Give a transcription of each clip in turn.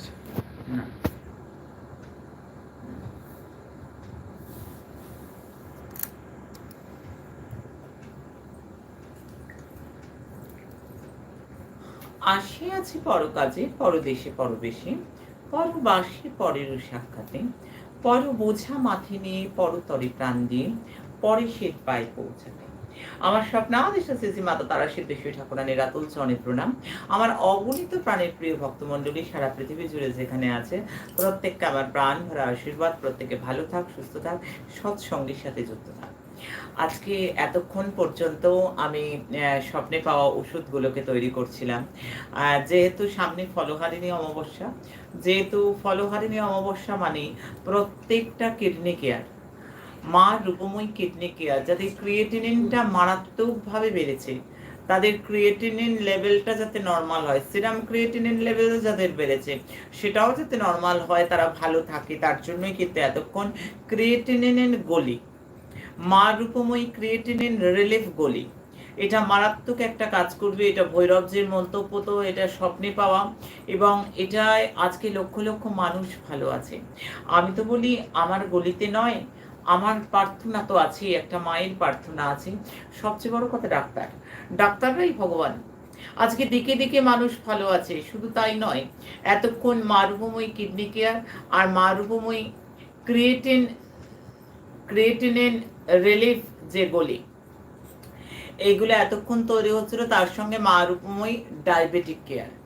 আছে না আসিয়াছি পর কাজে পরদেশে পরবেশে পরবাসে পরের সাক্ষাতে পর বোঝা মাথে নিয়ে পরতরে প্রাণ দিয়ে পরে শ্বেত পায়ে পৌঁছাতে। আমার স্বপ্নাদেশ শ্রী মাতা তারা সিদ্ধেশ্বরী ঠাকুরানের রাতুল চরণে প্রণাম। আমার অগণিত প্রাণের প্রিয় ভক্তমণ্ডলী সারা পৃথিবী জুড়ে যেখানে আছে, প্রত্যেককে আমার প্রাণ ভরা আশীর্বাদ, প্রত্যেকে ভালো থাক, সুস্থ থাক, সৎসঙ্গের সাথে যুক্ত থাক। আজকে এতক্ষণ পর্যন্ত আমি স্বপ্নে পাওয়া ওষুধগুলোকে তৈরি করছিলাম। যেহেতু সামনে ফলহারিণী অমাবস্যা, যেহেতু ফলহারিণী অমাবস্যা মানে প্রত্যেকটা কিডনি কেয়ার মা রূপময় কিডনি কেয়ার যাদের ক্রিয়েটিনিনটা মারাত্মকভাবে বেড়েছে। তাদের ক্রিয়েটিনিন লেভেলটা যাতে নর্মাল হয় সিরাম ক্রিয়েটিনিন লেভেল যাদের বেড়েছে, সেটাও যাতে নর্মাল হয়, তারা ভালো থাকে, তার জন্যই কিন্তু এতক্ষণ ক্রিয়েটিনিন গলি। মা রূপময়ী ক্রিয়েটিনিন রিলিফ গলি। এটা মারাত্মক একটা কাজ করবে, এটা ভৈরবজির মন্তব্য তো, এটা স্বপ্নে পাওয়া এবং এটায় আজকে লক্ষ লক্ষ মানুষ ভালো আছে। আমি তো বলি, আমার গলিতে নয় আমার প্রার্থনা তো আছে একটা মায়ের প্রার্থনা আছে। সবচেয়ে বড় কথা ডাক্তার। ডাক্তাররাই ভগবান। আজকে দিকে দিকে মানুষ ভালো আছে, শুধু তাই নয়, এতক্ষণ মারুভূময় কিডনি কেয়ার আর মারুভূময় ক্রিয়েটিন, ক্রিয়েটিনিন রিলিফ যে গলি এইগুলো এতক্ষণ তৈরি হচ্ছিল তার সঙ্গে মারুপময় ডায়াবেটিক কেয়ার।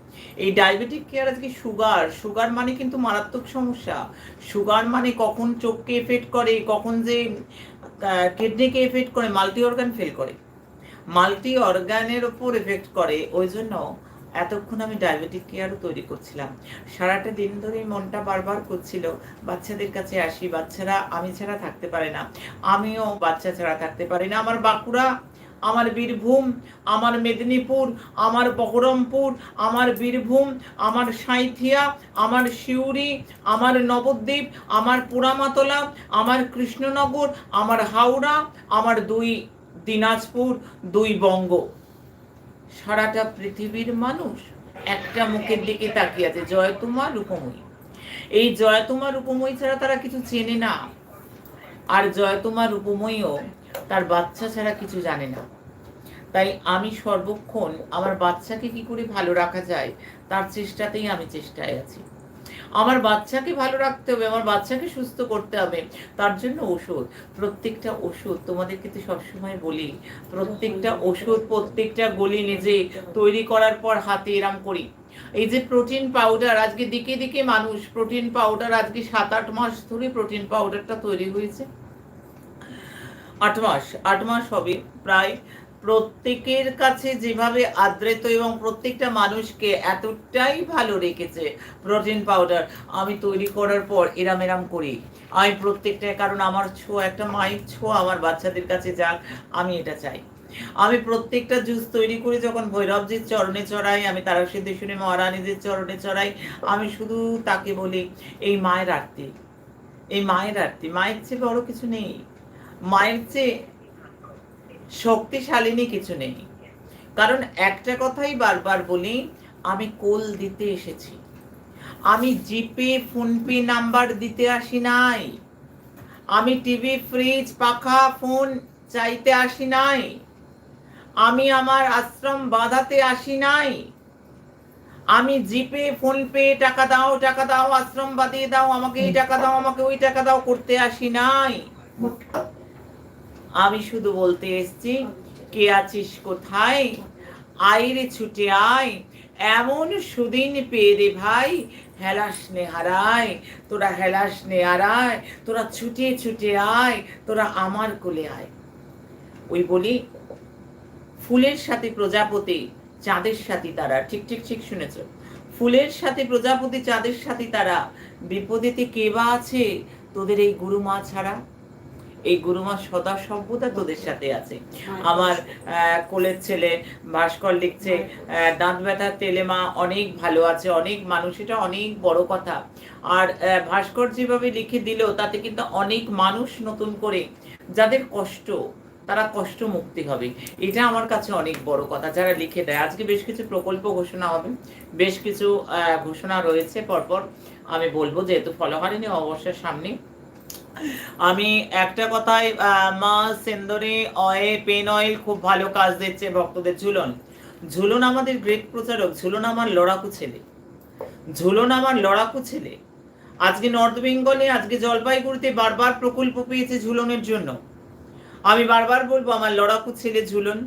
এই ডায়াবেটিক কেয়ার আজকে সুগার সুগার মানে কিন্তু মারাত্মক সমস্যা। সুগার মানে কখন চোখকে এফেক্ট করে, কখন যে কিডনিকে এফেক্ট করে মাল্টি অর্গান ফেল করে। মাল্টি অর্গানের ওপর এফেক্ট করে, ওই জন্য এতক্ষণ আমি ডায়াবেটিক কেয়ারও তৈরি করছিলাম। সারাটা দিন ধরে মনটা বারবার করছিল, বাচ্চাদের কাছে আসি, বাচ্চারা আমি ছাড়া থাকতে পারে না, আমিও বাচ্চা ছাড়া থাকতে পারি না। আমার বাঁকুড়া আমার বীরভূম, আমার মেদিনীপুর, আমার বহরমপুর, আমার বীরভূম, আমার সাঁইথিয়া, আমার সিউড়ি, আমার নবদ্বীপ, আমার পোড়ামাতলা আমার কৃষ্ণনগর, আমার হাওড়া, আমার দুই দিনাজপুর, দুই বঙ্গ। সারাটা পৃথিবীর মানুষ একটা মুখের দিকে তাকিয়ে আছে জয়তুমা রূপময়ী। এই জয়তুমা রূপময়ী ছাড়া তারা কিছু চেনে না। আর জয়তুমা রূপময়ীও তার বাচ্চা ছাড়া কিছু জানে না। তাই আমি সর্বক্ষণ আমার বাচ্চাকে কি করে ভালো রাখা যায়, তার চেষ্টাতেই আমি চেষ্টায় আছি। আমার বাচ্চাকে ভালো রাখতে হবে, আমার বাচ্চাকে সুস্থ করতে হবে, তার জন্য ওষুধ। প্রত্যেকটা ওষুধ তোমাদেরকে তো সবসময় বলি, প্রত্যেকটা ওষুধ প্রত্যেকটা গলি নিজে তৈরি করার পর হাতে এরাম করি। এই যে প্রোটিন পাউডার আজকে দিকে দিকে মানুষ প্রোটিন পাউডার আজকে সাত আট মাস ধরে প্রোটিন পাউডারটা তৈরি হয়েছে। আট মাস আট মাস হবে। প্রায় প্রত্যেকের কাছে যেভাবে আদ্রিত এবং প্রত্যেকটা মানুষকে এতটাই ভালো রেখেছে প্রোটিন পাউডার আমি তৈরি করার পর এরাম এরাম করি। আমি প্রত্যেকটা, কারণ আমার ছোঁয়া, একটা মায়ের ছোঁয়া আমার বাচ্চাদের কাছে যাক, আমি এটা চাই। আমি প্রত্যেকটা জুস তৈরি করে যখন ভৈরবজির চরণে চড়াই, আমি তারা সিদ্ধেশ্বরী মহারানীদের চরণে চড়াই, আমি শুধু তাকে বলি, এই মায়ের আরতি, এই মায়ের আরতি, মায়ের চেয়ে বড় কিছু নেই। মায়ের চেয়ে শক্তিশালিনী কিছু নেই। কারণ একটা কথাই বারবার বলি, আমি কোল দিতে এসেছি। আমি জিপে, ফোনপে নাম্বার দিতে আসি নাই। আমি টিভি, ফ্রিজ, পাখা, ফোন চাইতে আসি নাই। আমি আমার আশ্রম বাঁধাতে আসি নাই। আমি জিপে, ফোনপে, টাকা দাও টাকা দাও, আশ্রম বাঁধিয়ে দাও, আমাকে এই টাকা দাও, আমাকে ওই টাকা দাও করতে আসি নাই। আমি শুধু বলতে এসছি, কে আছিস কোথায়? আইরে ছুটে আয়, এমন সুদিন পেয়ে রে ভাই, হেলাস নে হারায়, তোরা হেলাস নে হারায় তোরা ছুটে ছুটে আয়, তোরা আমার কোলে আয়। ওই বলি, ফুলের সাথে প্রজাপতি, চাঁদের সাথে তারা, ঠিক ঠিক ঠিক শুনেছ? ফুলের সাথে প্রজাপতি, চাঁদের সাথে তারা, বিপদেতে কে বা আছে? তোদের এই গুরুমা ছাড়া এই গুরুমা সদা সর্বদা তোদের সাথে আছে। আমার আহ, কোলের ছেলে ভাস্কর লিখছে আহ, দাঁত ব্যথা তেলে মা অনেক ভালো আছে অনেক মানুষ এটা অনেক বড় কথা। আর ভাস্কর যেভাবে লিখে দিল তাতে কিন্তু অনেক মানুষ নতুন করে যাদের কষ্ট তারা কষ্ট মুক্তি হবে। এটা আমার কাছে অনেক বড় কথা যারা লিখে দেয়। আজকে বেশ কিছু প্রকল্প ঘোষণা হবে বেশ কিছু আহ, ঘোষণা রয়েছে পরপর আমি বলব যেহেতু ফলহারিণী অবশ্যই সামনে আমি একটা কথাই মা সেন্দরে, অয়ে, পেন অয়েল খুব ভালো কাজ দিচ্ছে ভক্তদের ঝুলন। ঝুলন আমাদের গ্রেট প্রচারক, ঝুলন আমার লড়াকু ছেলে। ঝুলন আমার লড়াকু ছেলে। আজকে নর্থ বেঙ্গলে, আজকে জলপাইগুড়িতে বারবার প্রকল্প পেয়েছে ঝুলনের জন্য। আমি বারবার বলব, আমার লড়াকু ছেলে ঝুলন।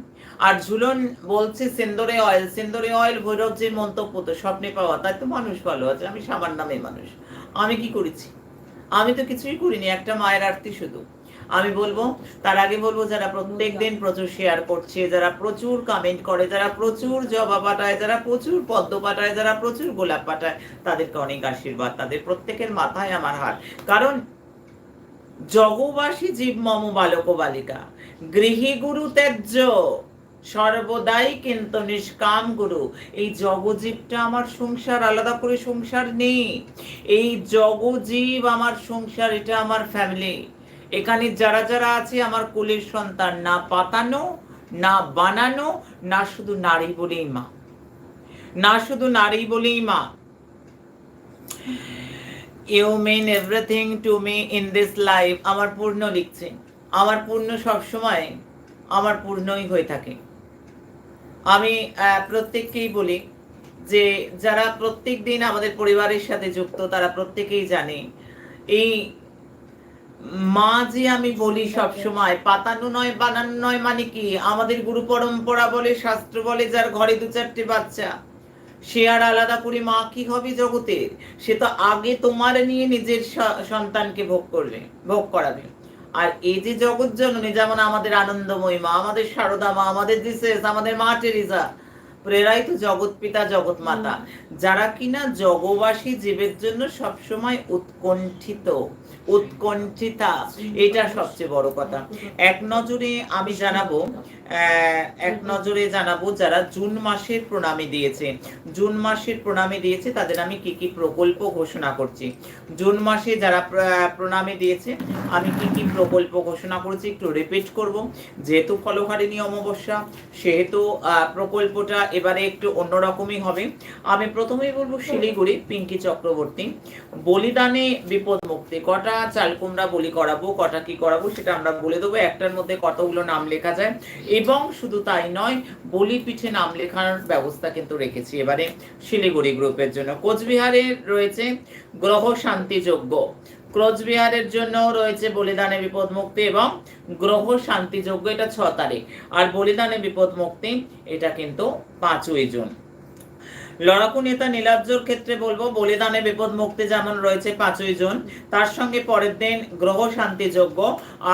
আর ঝুলন বলছে, সেন্দরে অয়েল সেন্দরে অয়েল ভৈরবজির মন্তব্য তো স্বপ্নে পাওয়া। তাই তো মানুষ ভালো আছে, আমি সামান্য নামে মানুষ। আমি কি করেছি? আমি তো কিছুই করিনি, একটা মায়ের আরতি শুধু। আমি বলব, তার আগে বলব যারা প্রত্যেক দিন প্রচুর শেয়ার করছে, যারা প্রচুর কমেন্ট করে, যারা প্রচুর জবা পাঠায়, যারা প্রচুর পদ্ম পাঠায়, যারা প্রচুর গোলাপ পাঠায়, তাদেরকে অনেক আশীর্বাদ, তাদের প্রত্যেকের মাথায় আমার হাত। কারণ জগবাসী জীব মম বালক বালিকা গৃহী গুরু ত্যায্য সর্বদাই কিন্তু নিষ্কাম গুরু। এই জগজীবটা আমার সংসার, আলাদা করে সংসার নেই। এই জগজীব আমার সংসার, এটা আমার ফ্যামিলি এখানে যারা যারা আছে, আমার কুলের সন্তান, না পাতানো, না বানানো, না শুধু নারী বলেই মা। না শুধু নারী বলেই মা। You mean everything to me in this life আমার পূর্ণ লিখছে। আমার পূর্ণ সবসময়। আমার পূর্ণই হয়ে থাকে। আমি প্রত্যেককেই বলি যে যারা প্রত্যেক দিন আমাদের পরিবারের সাথে যুক্ত তারা প্রত্যেকেই জানে এই মা যে আমি বলি সব সময় পাতানো নয় বানানো নয় মানে কি? আমাদের গুরু পরম্পরা বলে শাস্ত্র বলে যার ঘরে দু চারটে বাচ্চা সে আর আলাদা করে মা কি হবে জগতের? সে তো আগে তোমার নিয়ে নিজের সন্তানকে ভোগ করবে ভোগ করাবে। আর এই যে জগৎ জননী যেমন আমাদের আনন্দময়ী মা আমাদের সারদা মা আমাদের জিসেস আমাদের মা টেরিজা প্রেরাই তো জগৎ পিতা জগৎ মাতা। যারা কিনা জগবাসী জীবের জন্য সবসময় উৎকণ্ঠিত উৎকণ্ঠিতা এটা সবচেয়ে বড় কথা। এক নজরে আমি জানাব এক নজরে জানাব যারা জুন মাসের প্রণামী দিয়েছে। জুন মাসের প্রণামী দিয়েছে, তাদের আমি কি কি প্রকল্প ঘোষণা করছি। জুন মাসে যারা প্র- প্রণামী দিয়েছে, আমি কি কি প্রকল্প ঘোষণা করেছি একটু রিপিট করব। যেহেতু ফলহারিণী অমাবস্যা সেহেতু প্রকল্পটা এবারে একটু অন্যরকমই হবে। আমি প্রথমেই বলব শিলিগুড়ি, পিঙ্কি চক্রবর্তী। বলিদানে বিপদ মুক্তি, কটা চাল কুমড়া বলি করাবো, কটা কি করাবো সেটা আমরা বলে দেবো। একটার মধ্যে কতগুলো নাম লেখা যায়। এবং শুধু তাই নয় বলি পিঠে নাম লেখার ব্যবস্থা কিন্তু রেখেছি। এবারে শিলিগুড়ি গ্রুপের জন্য। কোচবিহারে রয়েছে গ্রহ শান্তি ক্রোচবিহারের কোচবিহারের জন্য রয়েছে বলিদানে বিপদ মুক্তি এবং গ্রহ শান্তি যজ্ঞ। এটা ছ তারিখ। আর বলিদানে বিপদ মুক্তি, এটা কিন্তু পাঁচই জুন। লড়াকু নেতা নীলাব্জর ক্ষেত্রে বলব, বলিদানে বিপদ মুক্তি যেমন রয়েছে পাঁচই জুন, তার সঙ্গে পরের দিন গ্রহ শান্তি যজ্ঞ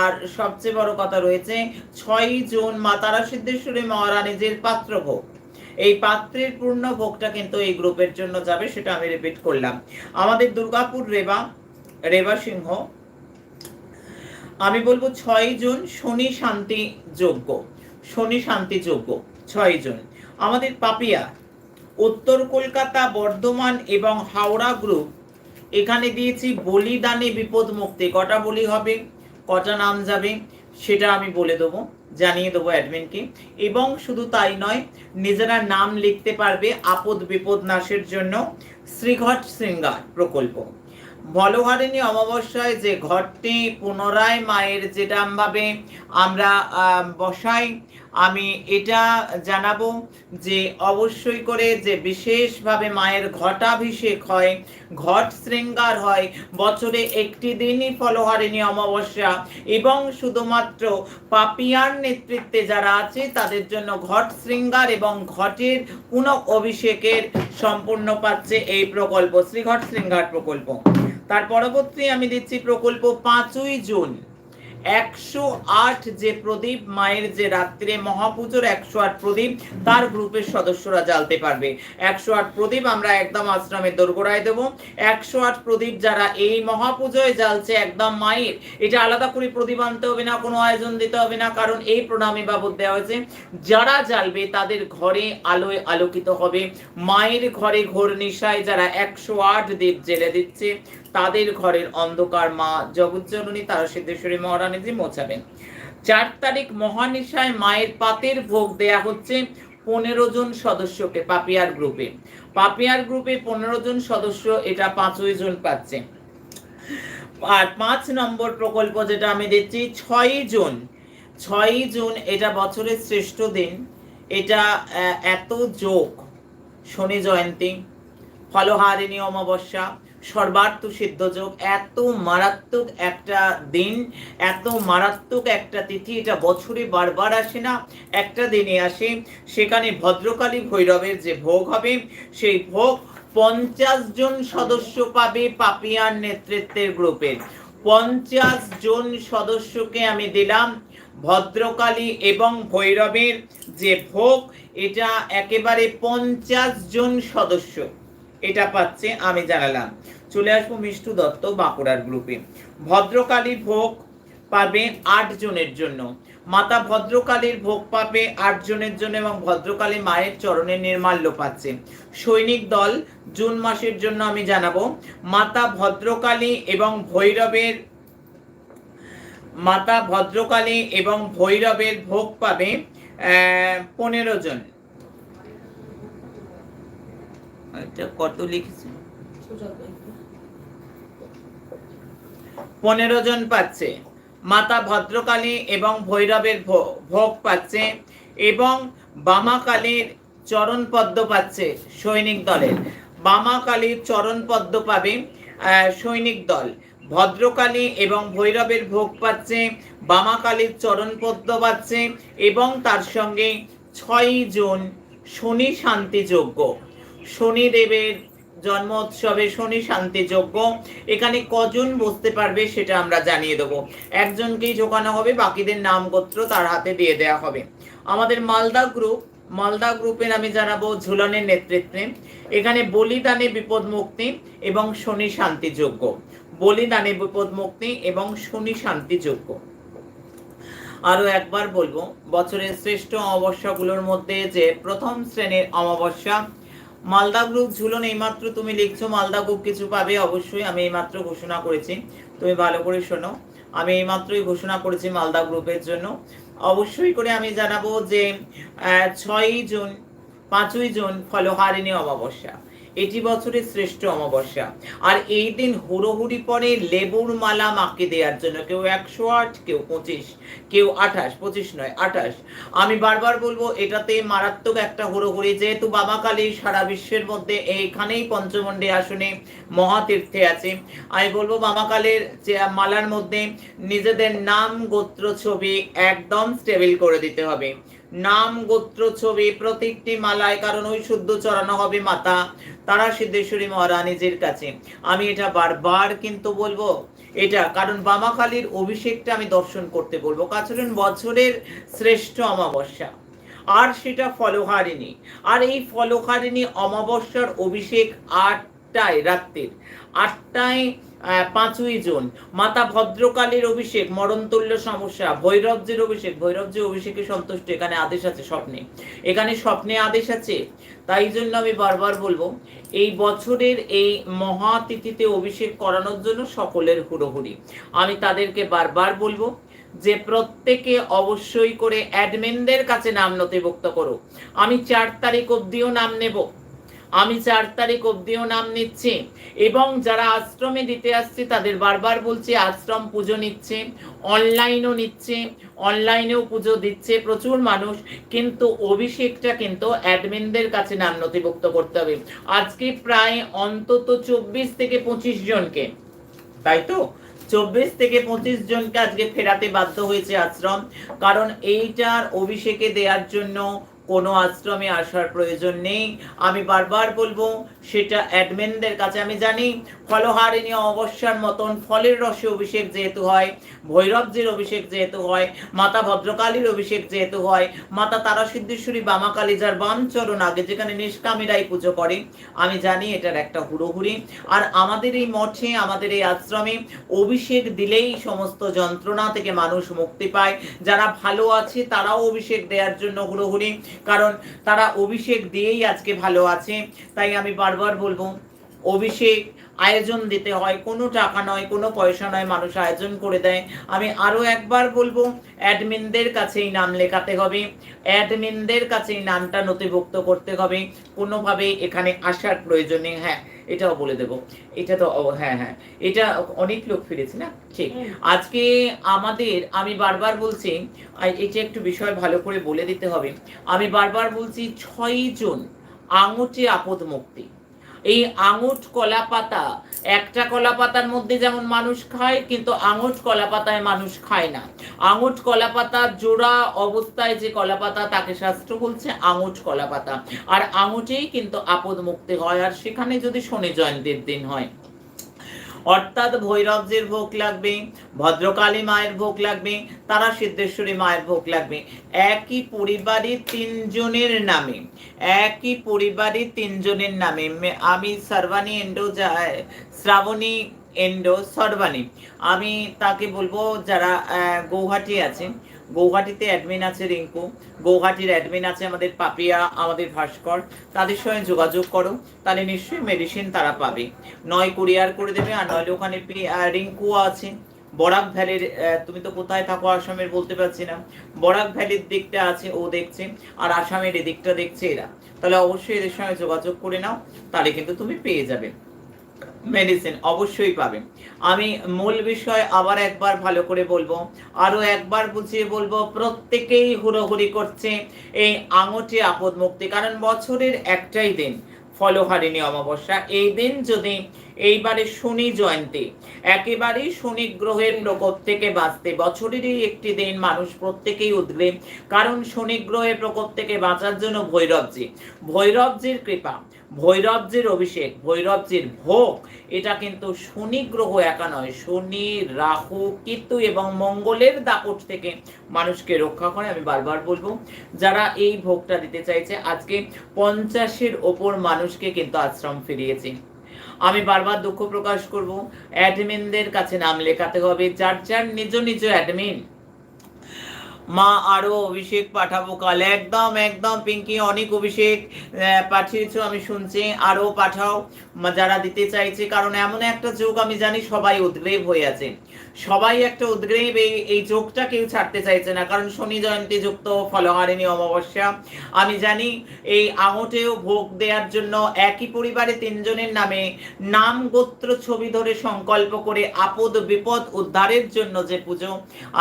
আর সবচেয়ে বড় কথা রয়েছে, ছয়ই জুন মাতারা সিদ্ধেশ্বরী মহারানীজির পাত্র ভোগ এই পাত্রের পূর্ণ ভোগটা কিন্তু এই গ্রুপের জন্য যাবে, সেটা আমি রিপিট করলাম। আমাদের দুর্গাপুর রেবা রেবা সিংহ, আমি বলব ছয় জুন শনি শান্তি যজ্ঞ শনি শান্তি যজ্ঞ ছয় জুন। আমাদের পাপিয়া উত্তর কলকাতা, বর্ধমান এবং হাওড়া গ্রুপ এখানে দিয়েছি বলিদানে বিপদ মুক্তি। কটা বলি হবে? কটা নাম যাবে? সেটা আমি বলে দেবো, জানিয়ে দেবো অ্যাডমিনকে এবং শুধু তাই নয়, নিজেরা নাম লিখতে পারবে আপদ বিপদ নাশের জন্য শ্রীঘট শৃঙ্গার প্রকল্প। বলহারিণী অমাবস্যায় যে ঘরটি পুনরায় মায়ের যেটা ভাবে আমরা বসাই আমি এটা জানাব যে অবশ্যই করে যে বিশেষভাবে মায়ের ঘটাভিষেক হয়, ঘট শৃঙ্গার হয়, বছরে একটি দিনই ফলহারিণী অমাবস্যা এবং শুধুমাত্র পাপিয়ার নেতৃত্বে যারা আছে তাদের জন্য ঘট শৃঙ্গার এবং ঘটের পুনঃ অভিষেকের সম্পূর্ণ পাচ্ছে এই প্রকল্প, শ্রীঘট শৃঙ্গার প্রকল্প। তার পরবর্তী আমি দিচ্ছি প্রকল্প পাঁচই জুন। একশো আট যে প্রদীপ, মায়ের যে রাত্রে মহাপুজোর একশো আট প্রদীপ, তার গ্রুপের সদস্যরা জ্বালতে পারবে। একশো আট প্রদীপ আমরা একদম আশ্রমের দোরগোড়ায় দেবো। একশো আট প্রদীপ যারা এই মহাপুজোয় জ্বালছে একদম মায়ের, এটা আলাদা করে প্রদীপ আনতে হবে না, কোনো আয়োজন দিতে হবে না, কারণ এই প্রণামী বাবদ দেওয়া হয়েছে। যারা জ্বালবে তাদের ঘরে আলোয় আলোকিত হবে। মায়ের ঘরে ঘোর নিশায় যারা একশো আট দ্বীপ জেলে দিচ্ছে তাদের ঘরের অন্ধকার মা জগজ্জননী তারা সিদ্ধেশ্বরী মহারানীজি মোছাবেন। চার তারিখ মহানিশায় মায়ের পাতের ভোগ দেয়া হচ্ছে পনেরো জন সদস্যকে পাপিয়ার গ্রুপে। পাপিয়ার গ্রুপে পনেরো জন সদস্য, এটা পাঁচই জন পাচ্ছে। আর পাঁচ নম্বর প্রকল্প যেটা আমি দিচ্ছি ছয়ই জুন ছয়ই জুন এটা বছরের শ্রেষ্ঠ দিন। এটা এত যোগ, শনি জয়ন্তী, ফলহারিণী অমাবস্যা সর্বার্থ সিদ্ধ যোগ, এত মারাত্মক একটা দিন, এত মারাত্মক একটা তিথি, এটা বছরে বারবার আসে না, একটা দিনে আসে। সেখানে ভদ্রকালী ভৈরবের যে ভোগ হবে, সেই ভোগ পঞ্চাশ জন সদস্য পাবে পাপিয়ার নেতৃত্বের গ্রুপের পঞ্চাশ জন সদস্যকে আমি দিলাম ভদ্রকালী এবং ভৈরবের যে ভোগ, এটা একেবারে পঞ্চাশ জন সদস্য। এটা পাচ্ছে আমি জানালাম। চলে আসব মিষ্টু দত্ত বাঁকুড়ার গ্রুপে ভদ্রকালী ভোগ পাবে আট জনের জন্য। মাতা ভদ্রকালীর ভোগ পাবে আট জনের জন্য এবং ভদ্রকালী মায়ের চরণে নির্মাল্য পাচ্ছে। সৈনিক দল জুন মাসের জন্য আমি জানাব। মাতা ভদ্রকালী এবং ভৈরবের মাতা ভদ্রকালী এবং ভৈরবের ভোগ পাবে পনেরো জন। এটা কত লিখেছে? পনেরো জন পাচ্ছে। মাতা ভদ্রকালী এবং ভৈরবের ভোগ পাচ্ছে এবং বামাকালীর চরণ পদ্ম পাচ্ছে সৈনিক দলের। বামাকালীর চরণ পদ্ম পাবে সৈনিক দল। ভদ্রকালী এবং ভৈরবের ভোগ পাচ্ছে, বামাকালীর চরণ পদ্ম পাচ্ছে এবং তার সঙ্গে ছয়ই জুন শনি শান্তি শনিদেবের জন্মোৎসবে শনি শান্তি যজ্ঞ এখানে কজন বসতে পারবে সেটা আমরা জানিয়ে দেবো। একজনকেই ঢোকানো হবে, বাকিদের নাম গোত্র তার হাতে দিয়ে দেওয়া হবে। আমাদের মালদা গ্রুপ, মালদা গ্রুপের আমি জানাব ঝুলনের নেতৃত্বে। এখানে বলিদানে বিপদ মুক্তি এবং শনি শান্তি যজ্ঞ বলিদানে বিপদ মুক্তি এবং শনি শান্তি যজ্ঞ আরও একবার বলব, বছরের শ্রেষ্ঠ অমাবস্যাগুলোর মধ্যে যে প্রথম শ্রেণির অমাবস্যা মালদা গ্রুপ ঝুলন এইমাত্র তুমি লিখছো মালদা গ্রুপ কিছু পাবে, অবশ্যই আমি এইমাত্র ঘোষণা করেছি। তুমি ভালো করে শোনো, আমি এইমাত্রই ঘোষণা করেছি মালদা গ্রুপের জন্য। অবশ্যই করে আমি জানাব যে ছয়ই জুন, পাঁচই জুন ফলহারিণী অমাবস্যা। এটি বছরের শ্রেষ্ঠ অমাবস্যা। আর এই দিন হুড়োহুড়ি পরে লেবুর মালা মাকে দেওয়ার জন্য কেউ একশো আট, কেউ পঁচিশ, কেউ আঠাশ, পঁচিশ নয়, আঠাশ। আমি বারবার বলব, এটাতে মারাত্মক একটা হুড়োহুড়ি, যেহেতু বাবা কালী সারা বিশ্বের মধ্যে এইখানেই পঞ্চমন্ডী আসনে মহাতীর্থে আছে। আমি বলব, বাবা কালের যে মালার মধ্যে নিজেদের নাম গোত্র ছবি একদম স্টেবিল করে দিতে হবে। নাম, গোত্র, ছবি প্রত্যেকটি মালায়, কারণ ওই শুদ্ধ চড়ানো হবে মাতা, তারা সিদ্ধেশ্বরী মহারানীজির কাছে। আমি এটা বারবার কিন্তু বলব, এটা কারণ বামাকালীর অভিষেকটা আমি দর্শন করতে বলব। কারণ বছরের শ্রেষ্ঠ অমাবস্যা, আর সেটা ফলহারিণী। আর এই ফলহারিণী অমাবস্যার অভিষেক আটটায় রাত্রির। আটটায় পাঁচই জুন। মাতা ভদ্রকালীর অভিষেক, মরণতুল্য সমস্যা, ভৈরবজির অভিষেক। ভৈরবজির অভিষেকে সন্তুষ্ট, এখানে আদেশ আছে স্বপ্নে। এখানে স্বপ্নে আদেশ আছে, তাই জন্য আমি বারবার বলব, এই বছরের এই মহাতিথিতে অভিষেক করানোর জন্য সকলের হুড়োহুড়ি। আমি তাদেরকে বারবার বলব, যে প্রত্যেকে অবশ্যই করে অ্যাডমিনদের কাছে নাম নথিভুক্ত করো। আমি চার তারিখ অবধিও নাম নেব। আমি চার তারিখ অবধিও নাম নিচ্ছি। এবং যারা আশ্রমে দিতে আসছে, তাদের বারবার বলছি, আশ্রম পুজো নিচ্ছে অনলাইনও নিচ্ছে অনলাইনেও পুজো দিচ্ছে প্রচুর মানুষ। কিন্তু অভিষেকটা কিন্তু অ্যাডমিনদের কাছে নাম নথিভুক্ত করতে হবে। আজকে প্রায় অন্তত চব্বিশ থেকে পঁচিশ জনকে। তাই তো? চব্বিশ থেকে পঁচিশ জনকে আজকে ফেরাতে বাধ্য হয়েছে আশ্রম। কারণ এইটার অভিষেকে দেওয়ার জন্য কোনো আশ্রমে আসার প্রয়োজন নেই। আমি বারবার বলব, সেটা অ্যাডমিনদের কাছে আমি জানি। ফলহারিণী অবস্যার মতন ফলের রসে অভিষেক যেহেতু হয়, ভৈরবজির অভিষেক যেহেতু হয়, মাতা ভদ্রকালীর অভিষেক যেহেতু হয়, মাতা তারা সিদ্ধেশ্বরী বামাকালী যার বাম চরণ আগে যেখানে নিষ্কামিরাই পুজো করে, আমি জানি এটার একটা হুড়োহুড়ি। আর আমাদের এই মঠে, আমাদের এই আশ্রমে অভিষেক দিলেই সমস্ত যন্ত্রণা থেকে মানুষ মুক্তি পায়। যারা ভালো আছে তারাও অভিষেক দেওয়ার জন্য হুড়োহুড়ি। কারণ তারা অভিষেক দিয়েই আজকে ভালো আছে। তাই আমি বারবার বলব অভিষেক আয়োজন দিতে হয় কোনো টাকা নয় কোনো পয়সা নয় মানুষ আয়োজন করে দেয়। আমি আরও একবার বলব অ্যাডমিনদের কাছেই নাম লেখাতে হবে অ্যাডমিনদের কাছেই নামটা নথিভুক্ত করতে হবে। কোনোভাবেই এখানে আসার প্রয়োজনে হ্যাঁ এটাও বলে দেবো। এটা তো হ্যাঁ হ্যাঁ এটা অনেক লোক ফিরেছে না? ঠিক। আজকে আমাদের আমি বারবার বলছি এটা একটু বিষয় ভালো করে বলে দিতে হবে। আমি বারবার বলছি ছয় জন আঙুটে আপদ মুক্তি এই আঙুট কলা পাতা, একটা কলা পাতার মধ্যে যেমন মানুষ খায়, কিন্তু আঙুট কলা পাতায় মানুষ খায় না। আঙুট কলা পাতা জোড়া অবস্থায় যে কলা পাতা, তাকে শাস্ত্র বলছে আঙুট কলা পাতা। আর আঙুটেই কিন্তু আপদ মুক্তি হয়। আর সেখানে যদি শনি জয়ন্তীর দিন হয় অর্থাৎ ভৈরবজির ভোগ লাগবে, ভদ্রকালী মায়ের ভোগ লাগবে, তারা সিদ্ধেশ্বরী মায়ের ভোগ লাগবে। একই পরিবারের তিনজনের নামে, একই পরিবারের তিনজনের নামে। আমি সর্বাণী এন্ডো শ্রাবণী এন্ডো সর্বাণী। আমি তাকে বলব, যারা গৌহাটি আছে গৌহাটিতে অ্যাডমিন আছে রিঙ্কু। গৌহাটির অ্যাডমিন আছে আমাদের পাপিয়া, আমাদের ভাস্কর। তাদের সঙ্গে যোগাযোগ করো, তাহলে নিশ্চয়ই মেডিসিন তারা পাবে। নয় কুরিয়ার করে দেবে আর নইলে ওখানে রিঙ্কু আছে। বরাক ভ্যালির তুমি তো কোথায় থাকো আসামের বলতে পারছি না। বরাক ভ্যালির দিকটা আছে, ও দেখছে, আর আসামের এদিকটা দেখছে এরা। তাহলে অবশ্যই এদের সঙ্গে যোগাযোগ করে নাও, তাহলে কিন্তু তুমি পেয়ে যাবে। মেডিসিন অবশ্যই পাবে আমি মূল বিষয় আবার একবার ভালো করে বলব। আরও একবার বুঝিয়ে বলব, প্রত্যেকেই হুড়োহুড়ি করছে এই আঙুটি আপদ মুক্তি। কারণ বছরের একটাই দিন, ফলহারিণী অমাবস্যা। এই দিন যদি এইবারে শনি জয়ন্তী, একেবারেই শনি গ্রহের প্রকোপ থেকে বাঁচতে, বছরেরই একটি দিন মানুষ প্রত্যেকেই উদ্গ্রীব। কারণ শনি গ্রহের প্রকোপ থেকে বাঁচার জন্য ভৈরবজি। ভৈরবজির কৃপা। ভৈরবজির অভিষেক, ভৈরবজির ভোগ, এটা কিন্তু শনি গ্রহ একা নয়। শনি, রাহু, কেতু এবং মঙ্গলের দাপট থেকে মানুষকে রক্ষা করে, আমি বারবার বলব, যারা এই ভোগটা দিতে চাইছে, আজকে পঞ্চাশের ওপর মানুষকে কিন্তু আশ্রম ফিরিয়েছে। আমি বারবার দুঃখ প্রকাশ করব অ্যাডমিনদের কাছে নাম লেখাতে হবে, যার যার নিজ নিজ অ্যাডমিন মা আরও অভিষেক পাঠাবো কাল। একদম একদম, পিঙ্কি, অনেক অভিষেক পাঠিয়েছো, আমি শুনছি। আরও পাঠাও যারা দিতে চাইছে, কারণ এমন একটা যোগ আমি জানি সবাই উদ্গ্রীব হয়ে আছে। সবাই একটা উদ্গ্রীব, এই এই যোগটা কেউ ছাড়তে চাইছে না, কারণ শনি জয়ন্তী যুক্ত, ফলহারিণী অমাবস্যা। আমি জানি এই আঙটেও ভোগ দেওয়ার জন্য একই পরিবারে তিনজনের নামে নাম, গোত্র, ছবি ধরে সংকল্প করে আপদ বিপদ উদ্ধারের জন্য যে পুজো,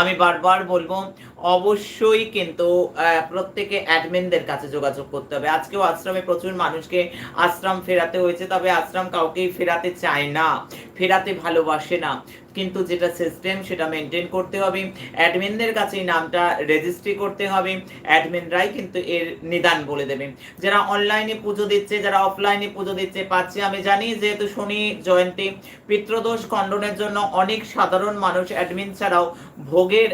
আমি বারবার বলব অবশ্যই কিন্তু প্রত্যেকে অ্যাডমিনদের কাছে যোগাযোগ করতে হবে। আজকেও আশ্রমে প্রচুর মানুষকে আশ্রম ফেরাতে হয়েছে, তবে আশ্রম কাউকেই ফেরাতে চায় না, ফেরাতে ভালোবাসে না। কিন্তু যেটা সিস্টেম সেটা মেনটেন করতে হবে। অ্যাডমিনদের কাছে এই নামটা রেজিস্ট্রি করতে হবে। অ্যাডমিনরাই কিন্তু এর নিদান বলে দেবে। যারা অনলাইনে পুজো দিচ্ছে, যারা অফলাইনে পুজো দিচ্ছে, পাচ্ছে। আমি জানি যেহেতু শনি জয়ন্তী পিতৃদোষ খণ্ডনের জন্য অনেক সাধারণ মানুষ অ্যাডমিন ছাড়াও ভোগের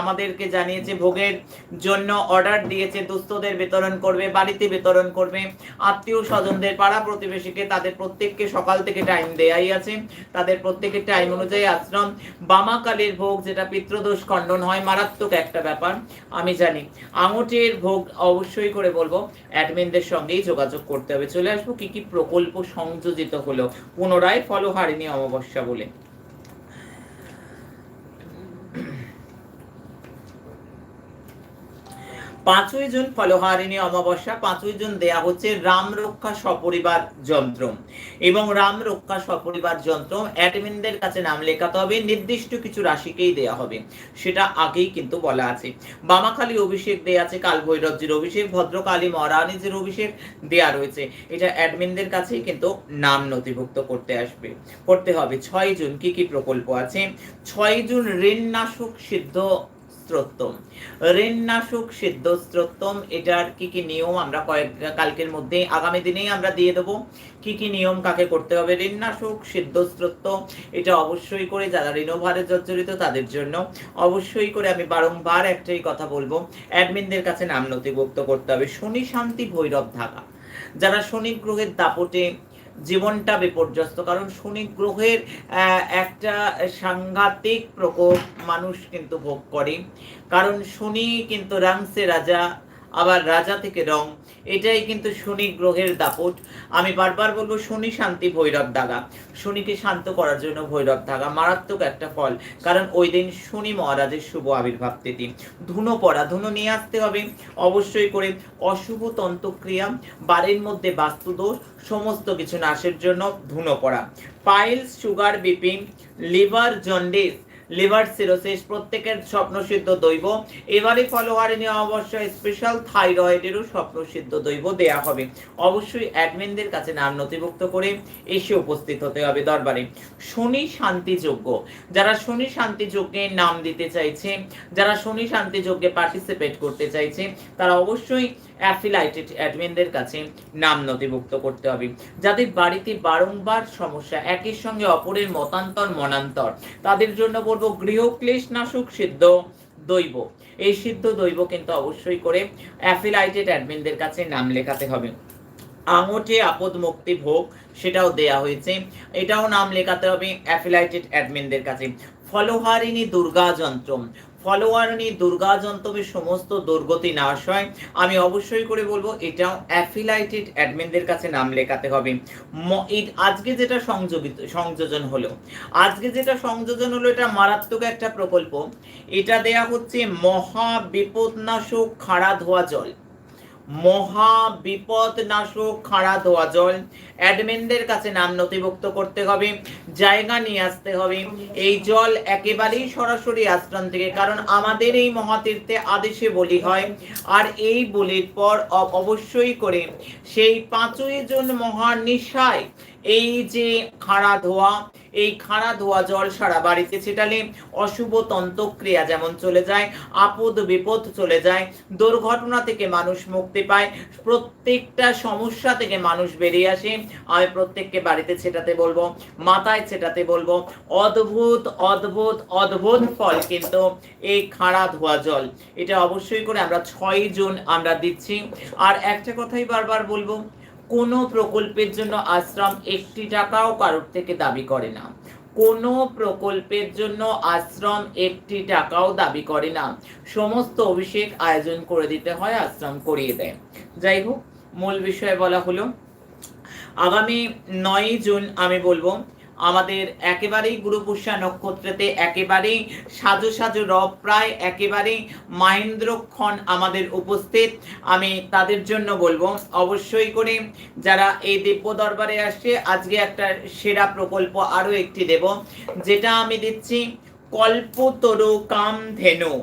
আমাদেরকে জানিয়েছে, ভোগের জন্য অর্ডার দিয়েছে, দুস্থদের বিতরণ করবে, বাড়িতে বিতরণ করবে। আত্মীয় স্বজনদের, পাড়া প্রতিবেশীকে তাদের প্রত্যেককে সকাল থেকে টাইম দেয়াই আছে। তাদের প্রত্যেকের টাইম অনুযায়ী আশ্রম, বামাকালের ভোগ যেটা পিতৃদোষ খণ্ডন হয়, মারাত্মক একটা ব্যাপার, আমি জানি। আঙুটের ভোগ অবশ্যই করে বলব, অ্যাডমিনদের সঙ্গেই যোগাযোগ করতে হবে। চলে আসব, কি কি প্রকল্প সংযোজিত হলো, পুনরায় ফলহারিণী অমাবস্যা বলে। পাঁচই জুন ফলহারিণী অমাবস্যা, পাঁচই জুন দেয়া হচ্ছে রাম রক্ষা সপরিবার যন্ত্র। এবং রাম রক্ষা সপরিবার যন্ত্র অ্যাডমিনদের কাছে নাম লেখাতে হবে, নির্দিষ্ট কিছু রাশিকেই দেয়া হবে, সেটা আগেই কিন্তু বলা আছে। বামাখালী অভিষেক দেয়া আছে কাল ভৈরবজির অভিষেক, ভদ্রকালী মহারানীজির অভিষেক দেয়া রয়েছে। এটা অ্যাডমিনদের কাছেই কিন্তু নাম নথিভুক্ত করতে আসবে। করতে হবে। ছয় জুন কি কি প্রকল্প আছে? ছয় জুন ঋণনাশক সিদ্ধ স্ত্রোত্তম ঋণনাশক সিদ্ধ স্ত্রোত্তম এটার কি কি নিয়ম আমরা কয়েক কালকের মধ্যে আগামী দিনেই আমরা দিয়ে দেবো। কি কি নিয়ম কাকে করতে হবে? ঋণনাশক সিদ্ধ স্ত্রোত্ত এটা অবশ্যই করে যারা ঋণভারে জর্জরিত তাদের জন্য অবশ্যই করে আমি বারংবার একটাই কথা বলব, অ্যাডমিনদের কাছে নাম নথিভুক্ত করতে হবে। শনি শান্তি ভৈরব থাকা যারা শনি গ্রহের দাপটে জীবনটা বিপর্যস্ত। কারণ শনি গ্রহের একটা সাংঘাতিক প্রকোপ মানুষ কিন্তু ভোগ করে। কারণ শনি কিন্তু রাংসে রাজা আবার রাজা থেকে রং। এটাই কিন্তু শনি গ্রহের দাপট। আমি বারবার বলব, শনি শান্তি ভৈরব দাগা। শনিকে শান্ত করার জন্য ভৈরব দাগা মারাত্মক একটা ফল। কারণ ওই দিন শনি মহারাজের শুভ আবির্ভাব তিথি। ধুনো পড়া, ধুনো নিয়ে আসতে হবে। অবশ্যই করে অশুভ তন্ত্রক্রিয়া বাড়ির মধ্যে বাস্তুদোষ, সমস্ত কিছু নাশের জন্য ধুনো পড়া। Piles, sugar, BP, liver, jaundice liver cirrhosis, প্রত্যেকের স্বপ্নসিদ্ধ দৈব। এবারে ফলোয়ারে নেওয়া অবশ্যই স্পেশাল থাইরয়েডেরও স্বপ্নসিদ্ধ দৈব দেয়া হবে। অবশ্যই অ্যাডমিনদের কাছে নাম নথিভুক্ত করে এসে উপস্থিত হতে হবে দরবারে। শনি শান্তি যজ্ঞ। যারা শনি শান্তি যজ্ঞে নাম দিতে চাইছে, যারা শনি শান্তি যজ্ঞে পার্টিসিপেট করতে চাইছে, তারা অবশ্যই অ্যাফিলাইটেড অ্যাডমিনদের কাছে নাম নথিভুক্ত করতে হবে। যাদের বাড়িতে বারংবার সমস্যা, একের সঙ্গে অপরের মতান্তর, মনান্তর, তাদের জন্য বলব গৃহক্লেশ নাশক সিদ্ধ দৈব। এই সিদ্ধ দৈব কিন্তু অবশ্যই করে অ্যাফিলাইটেড অ্যাডমিনদের কাছে নাম লেখাতে হবে। আঙুঠে আপদ মুক্তি ভোগ, সেটাও দেয়া হয়েছে। এটাও নাম লেখাতে হবে অ্যাফিলাইটেড অ্যাডমিনদের কাছে। ফলোহারিণী দুর্গা যন্ত্র ফলোয়ারিণী দুর্গা যন্ত্রের সমস্ত দুর্গতি নাশ হয়। আমি অবশ্যই করে বলব, এটাও অ্যাফিলাইটেড অ্যাডমিনদের কাছে নাম লেখাতে হবে। আজকে যেটা সংযোগিত সংযোজন হলো, আজকে যেটা সংযোজন হলো, এটা মারাত্মক একটা প্রকল্প। এটা দেয়া হচ্ছে মহা বিপদনাশক খাড়া ধোয়া জল। মহা বিপদ নাশক খাড়া ধোয়া জল। অ্যাডমিনদের কাছে নাম নথিভুক্ত করতে হবে, জায়গা নিয়ে আসতে হবে। এই জল একেবারেই সরাসরি আশ্রম থেকে, কারণ আমাদের এই মহাতীর্থে আদেশে বলি হয়, আর এই বলির পর অবশ্যই করে সেই পাঁচই জন মহা নিশায় এই যে খাড়া ধোয়া, এই খাড়া ধোয়া জল সারা বাড়িতে ছিটালে অশুভ তন্ত্রক্রিয়া যেমন চলে যায়, আপদ বিপদ চলে যায়, দুর্ঘটনা থেকে মানুষ মুক্তি পায়, প্রত্যেকটা সমস্যা থেকে মানুষ বেরিয়ে আসে। আমি প্রত্যেককে বাড়িতে ছেটাতে বলব, মাথায় ছেটাতে বলব, অদ্ভুত অদ্ভুত অদ্ভুত ফল কিন্তু এই খাড়া ধোয়া জল। এটা অবশ্যই করে আমরা ছয় জন আমরা দিচ্ছি। আর একটা কথাই বারবার বলব কোনো প্রকল্পের জন্য আশ্রম একটি টাকাও কারোর থেকে দাবি করে না। কোনো প্রকল্পের জন্য আশ্রম একটি টাকাও দাবি করে না। সমস্ত অভিষেক আয়োজন করে দিতে হয়, আশ্রম করিয়ে দেয়। যাই হোক, মূল বিষয়ে বলা হলো, আগামী নয়ই জুন আমি বলব আমাদের একেবারেই গুরুপুষা নক্ষত্রেতে একেবারেই সাজু সাজু রব প্রায় একেবারেই মাহেন্দ্রক্ষণ আমাদের উপস্থিত। আমি তাদের জন্য বলব, অবশ্যই করে যারা এই দিব্য দরবারে আসে আজকে একটা সেরা প্রকল্প আরও একটি দেব, যেটা আমি দিচ্ছি কল্পতরু কাম ধেনু।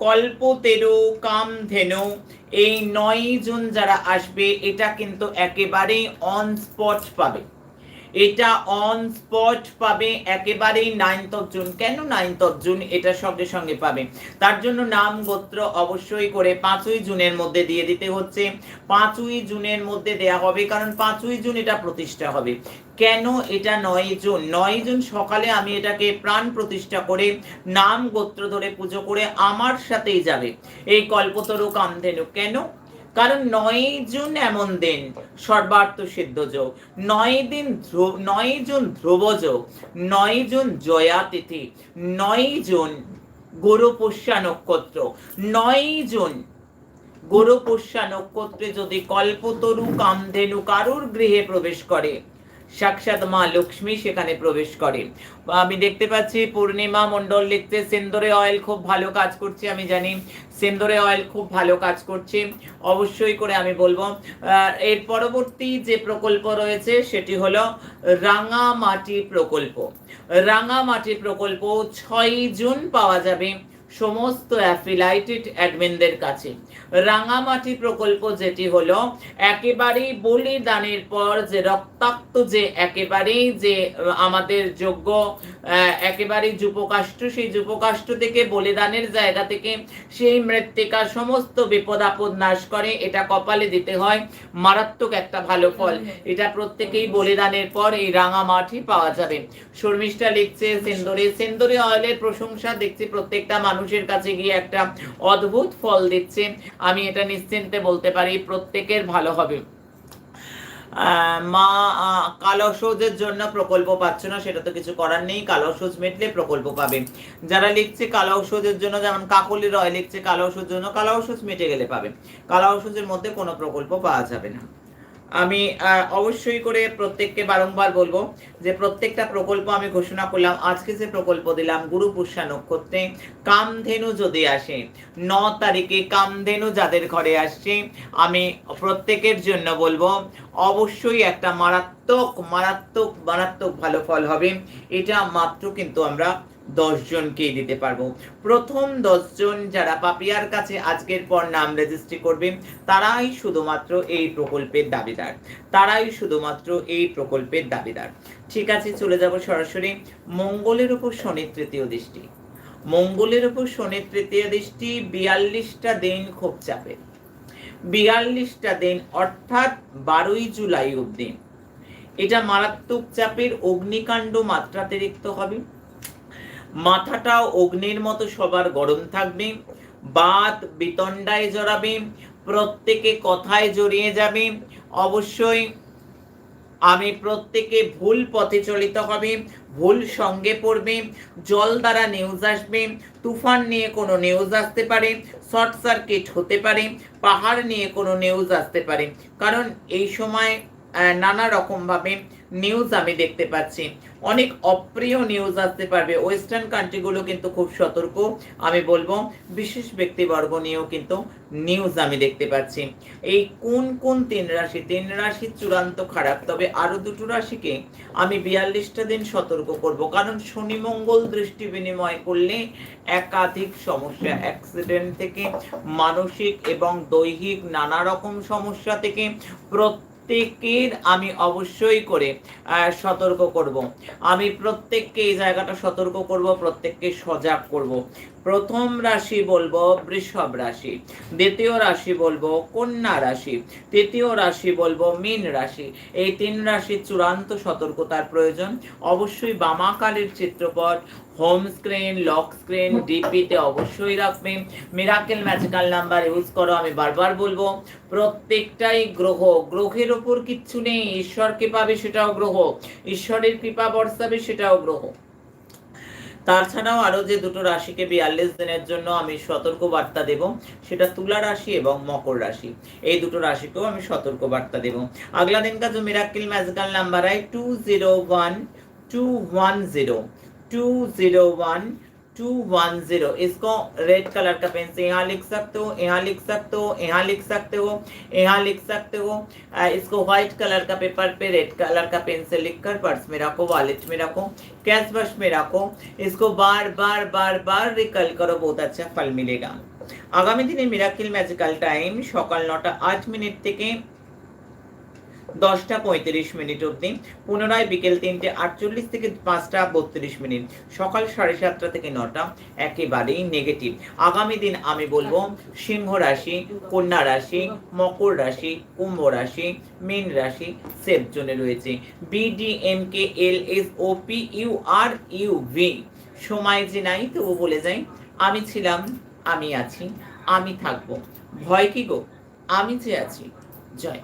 কল্পতেরু কাম ধেনু, এই নয় জুন যারা আসবে, এটা কিন্তু একেবারেই অন স্পট পাবে। এটা অন স্পট পাবে একেবারেই নাইনথ অফ জুন কেন নাইনথ অফ জুন এটা সঙ্গে সঙ্গে পাবে। তার জন্য নাম গোত্র অবশ্যই করে পাঁচই জুনের মধ্যে দিয়ে দিতে হচ্ছে। পাঁচই জুনের মধ্যে দেয়া হবে, কারণ পাঁচই জুন এটা প্রতিষ্ঠা হবে। কেন এটা নয় জুন? নয় জুন সকালে আমি এটাকে প্রাণ প্রতিষ্ঠা করে নাম গোত্র ধরে পুজো করে আমার সাথেই যাবে। এই কল্পতরু কামধেনু। কেন? কারণ নয় জুন এমন দিন, সর্বার্থ সিদ্ধ যোগ। নয় দিন নয় জুন ধ্রুব যোগ, নয় জুন জয়া তিথি, নয় জুন গরুপুষ্যা নক্ষত্র, নয় জুন গরুপুষ্যা নক্ষত্রে যদি কল্পতরু কামধেনু কারুর গৃহে প্রবেশ করে সাক্ষাৎ মা লক্ষ্মী সেখানে প্রবেশ করে। আমি দেখতে পাচ্ছি পূর্ণিমা মণ্ডল লিখতে, সেন্দরে অয়েল খুব ভালো কাজ করছে। আমি জানি, সেন্দরে অয়েল খুব ভালো কাজ করছে। অবশ্যই করে আমি বলব। এর পরবর্তী যে প্রকল্প রয়েছে, সেটি হলো রাঙামাটি প্রকল্প। রাঙামাটি প্রকল্প ছয় জুন পাওয়া যাবে। সমস্ত অ্যাফিলাইটেড অ্যাডমিনদের কাছে। রাঙামাটি প্রকল্প যেটি হলো, একেবারেই বলিদানের পর যে রক্তাক্ত যে একেবারেই যে আমাদের যোগ্য একেবারেই যুপকাষ্ট সেই যুপকাষ্ট থেকে বলিদানের জায়গা থেকে সেই মৃত্তিকা সমস্ত বিপদ আপদ নাশ করে। এটা কপালে দিতে হয়। মারাত্মক একটা ভালো ফল। এটা প্রত্যেকেই বলিদানের পর এই রাঙামাটি পাওয়া যাবে। শর্মিষ্ঠা লিখছে, সেন্দরে সেন্দরে অয়েলের প্রশংসা দেখছি প্রত্যেকটা মানুষের কাছে গিয়ে একটা অদ্ভুত ফল দিচ্ছে। আমি এটা নিশ্চিন্তে বলতে পারি প্রত্যেকের ভালো হবে। মা আহ, কালো সূর্যের জন্য প্রকল্প পাচ্ছ না সেটা তো কিছু করার নেই। কালো সূর্য মেটলে প্রকল্প পাবে। যারা লিখছে কালো ঔষধের জন্য যেমন কাকলি রয় লিখছে কালো ঔষধের জন্য কালো ঔষধ মেটে গেলে পাবে। কালো ঔষধের মধ্যে কোনো প্রকল্প পাওয়া যাবে না। আমি অবশ্যই করে প্রত্যেককে বারংবার বলব যে প্রত্যেকটা প্রকল্প আমি ঘোষণা করলাম, আজকে যে প্রকল্প দিলাম, গুরু পুষ্যা নক্ষত্রে, কামধেনু যদি আসে, ন তারিখে কামধেনু যাদের ঘরে আসছে, আমি প্রত্যেকের জন্য বলব, অবশ্যই একটা মারাত্মক মারাত্মক মারাত্মক ভালো ফল হবে। এটা মাত্র কিন্তু আমরা দশ জনকেই দিতে পারব। প্রথম দশজন যারা পাপিয়ার কাছে আজকের পর নাম রেজিস্ট্রি করবে, তারাই শুধুমাত্র এই প্রকল্পের দাবিদার। তারাই শুধুমাত্র এই প্রকল্পের দাবিদার। ঠিক আছে, চলে যাব সরাসরি মঙ্গলের উপর শনির তৃতীয় দৃষ্টি। মঙ্গলের উপর শনির তৃতীয় দৃষ্টি বিয়াল্লিশটা দিন খুব চাপে। বিয়াল্লিশটা দিন, অর্থাৎ বারোই জুলাই অবধি। এটা মারাত্মক চাপের অগ্নিকাণ্ড মাত্রাতিরিক্ত হবে। মাথাটাও অগ্নির মতো সবার গরম থাকবে, বাত বিতণ্ডায় জড়াবে, প্রত্যেকে কথায় জড়িয়ে যাবে। অবশ্যই আমি প্রত্যেকে ভুল পথে চলিত হবে, ভুল সঙ্গে পড়বে, জল দ্বারা নিউজ আসবে, তুফান নিয়ে কোনো নিউজ আসতে পারে শর্ট সার্কিট হতে পারে, পাহাড় নিয়ে কোনো নিউজ আসতে পারে। কারণ এই সময় নানা রকমভাবে নিউজ আমি দেখতে পাচ্ছি। অনেক অপ্রিয় নিউজ আসতে পারবে। ওয়েস্টার্ন কান্ট্রিগুলো কিন্তু খুব সতর্ক। আমি বলব, বিশেষ ব্যক্তিবর্গ নিয়েও কিন্তু নিউজ আমি দেখতে পাচ্ছি। এই কোন কোন তিন রাশি? তিন রাশি চূড়ান্ত খারাপ, তবে আরও দুটো রাশিকে আমি বিয়াল্লিশটা দিন সতর্ক করব। কারণ শনি মঙ্গল দৃষ্টি বিনিময় করলে একাধিক সমস্যা অ্যাক্সিডেন্ট থেকে, মানসিক এবং দৈহিক নানা রকম সমস্যা থেকে প্রত্যেকের আমি অবশ্যই করে সতর্ক করব। আমি প্রত্যেককে এই জায়গাটা সতর্ক করব, প্রত্যেককে সজাগ করব। প্রথম রাশি বলব বৃষভ রাশি, দ্বিতীয় রাশি বলব কন্যা রাশি, তৃতীয় রাশি বলব মীন রাশি। এই তিন রাশির চূড়ান্ত সতর্কতার প্রয়োজন। অবশ্যই বামাকালের চিত্রপট হোম। স্ক্রিন লক স্ক্রিন ডিপিতে অবশ্যই রাখবে মিরাকেল ম্যাজিক্যাল নাম্বার ইউজ করো আমি বারবার বলব প্রত্যেকটাই গ্রহ গ্রহের ওপর কিচ্ছু নেই ঈশ্বরকে পাবে সেটাও গ্রহ ঈশ্বরের কৃপা বর্ষাবে সেটাও গ্রহ। তাছাড়াও আরও যে দুটো রাশিকে বিয়াল্লিশ দিনের জন্য আমি সতর্ক বার্তা দেব সেটা তুলা রাশি এবং মকর রাশি। এই দুটো রাশিকেও আমি সতর্ক বার্তা দেবো। আগলা দিন কাজ miracle magical number I two zero one two one zero two zero one two one zero इसको रेड कलर का पेन से यहाँ लिख सकते हो यहाँ लिख सकते हो यहाँ लिख सकते हो यहाँ लिख सकते हो अ, इसको व्हाइट कलर का पेपर पे रेड कलर का पेन से लिख कर पर्स में रखो वॉलेट में रखो कैश बश में रखो इसको बार बार बार बार रिकल करो बहुत अच्छा फल मिलेगा আগামী দিনে মিরাকিল ম্যাজিক্যাল টাইম সকাল নটা আট মিনিট থেকে দশটা পঁয়ত্রিশ মিনিট অবধি, পুনরায় বিকেল তিনটে আটচল্লিশ থেকে পাঁচটা বত্রিশ মিনিট, সকাল সাড়ে সাতটা থেকে নটা, একেবারেই নেগেটিভ আগামী দিন আমি বলব সিংহ রাশি, কন্যা রাশি, মকর রাশি, কুম্ভ রাশি, মীন রাশি সেফ জোনে রয়েছে। BDM K L S O P U R U V সময় যে নাই, তবু বলে যাই, আমি ছিলাম, আমি আছি, আমি থাকব। ভয় কি গো? আমি যে আছি, জয়।